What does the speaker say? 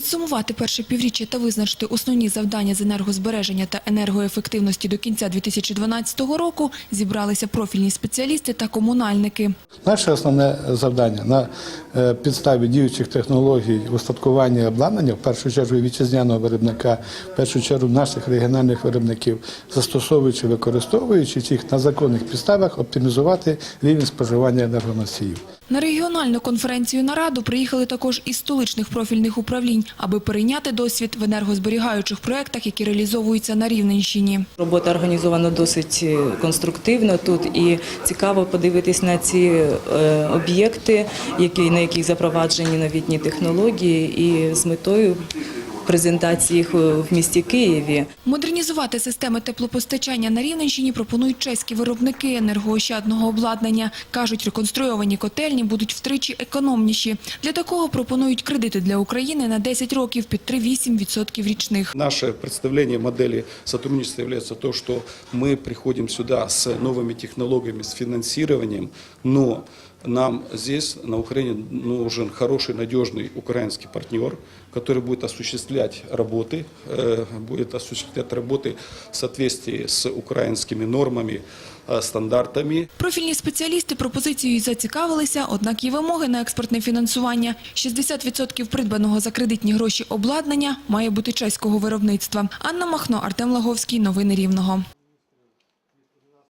Підсумувати перше півріччя та визначити основні завдання з енергозбереження та енергоефективності до кінця 2012 року зібралися профільні спеціалісти та комунальники. Наше основне завдання на підставі діючих технологій устаткування і обладнання, в першу чергу вітчизняного виробника, в першу чергу наших регіональних виробників, застосовуючи, використовуючи їх на законних підставах, оптимізувати рівень споживання енергоносіїв. На регіональну конференцію нараду приїхали також із столичних профільних управлінь, аби перейняти досвід в енергозберігаючих проєктах, які реалізовуються на Рівненщині. Робота організована досить е, конструктивно тут і цікаво подивитись на ці е, об'єкти, які на яких запроваджені новітні технології, і з метою презентації їх в місті Києві. Модернізувати системи теплопостачання на Рівненщині пропонують чеські виробники енергоощадного обладнання. Кажуть, реконструйовані котельні будуть втричі економніші. Для такого пропонують кредити для України на 10 років під 3,8% річних. Наше представление модели сотрудничества является то, что мы приходим сюда с новыми технологиями, с финансированием, но нам здесь, на Украине, нужен хороший, надежный украинский партнер, который будет осуществлять работы, э, будет осуществлять работы в соответствии с украинскими нормами, э, стандартами. Профільні спеціалісти пропозицією зацікавилися, однак є вимоги на експортне фінансування. 60% придбаного за кредитні гроші обладнання має бути чеського виробництва. Анна Махно, Артем Лаговський. Новини Рівного.